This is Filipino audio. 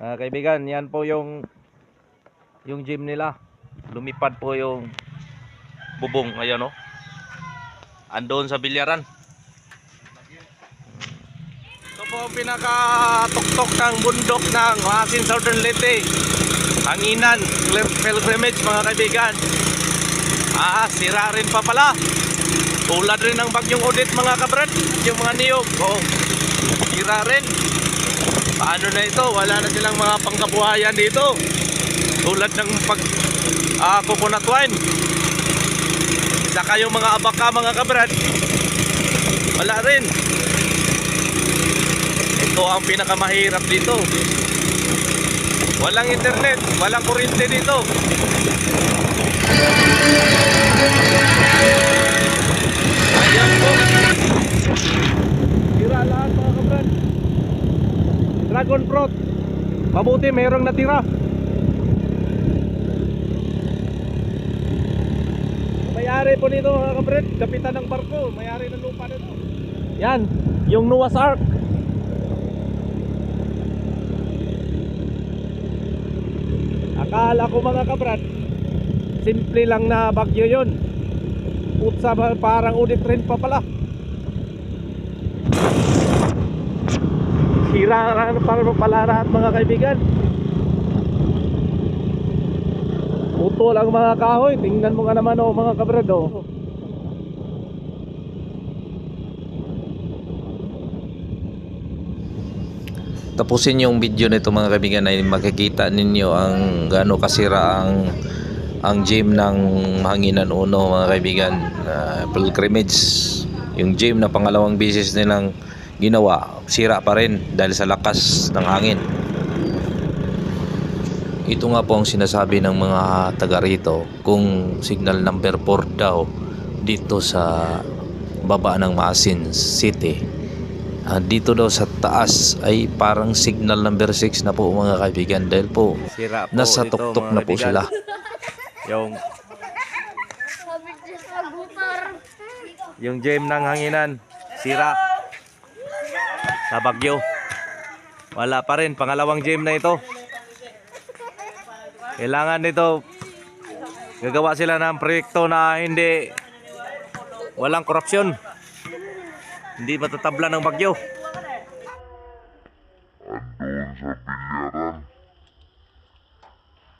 Ah, kaibigan, yan po yung yung gym nila. Lumipad po yung bubong, ayan oh. Andon sa bilyaran. Ito po ang pinaka-tuktok ng bundok ng Masin Southern Leyte. Tanginan, Pil- pilgrimage mga kaibigan. Ah, sira rin pa pala. Tulad rin ng bagyong Odette mga kabrad. Yung mga niyog. Oh, sira rin. Paano na ito? Wala na silang mga pangkabuhayan dito. Tulad ng pag ah, coconut wine. Saka yung mga abaka mga kabrad. Wala rin. Ito ang pinakamahirap dito. Walang internet, walang kuryente dito. Dragon fruit. Mabuti mayroong natira. Mayari po nito mga kabrad. Kapitan ng barko. Mayari ng lupa nito. Yan. Yung Noah's Ark. Akala ko mga kabrad. Simple lang na bagyo yun. Utsa ba- parang udit rin pa pala. Sira na para pala lahat mga kaibigan. Putol ang mga kahoy. Tingnan mo nga naman oh, mga kabrad oh. tapusin yung video nito mga kaibigan ay makikita ninyo ang gaano kasira ang ang gym ng Hanginan Uno mga kaibigan uh, pilgrimage yung gym na pangalawang beses nilang ginawa. Sira pa rin dahil sa lakas ng hangin. Ito nga po ang sinasabi ng mga taga rito kung signal number 4 daw dito sa baba ng Maasin City. Ah, dito daw sa taas ay parang signal number 6 na po mga kaibigan dahil po Sira po nasa ito, tuktok na po sila. Yung yung gym ng hanginan sira sa Bagyo. Wala pa rin. Pangalawang gym na ito. Kailangan nito gagawa sila ng proyekto na hindi walang korupsyon. Hindi matatabla ng bagyo. Andun sa bilyaran.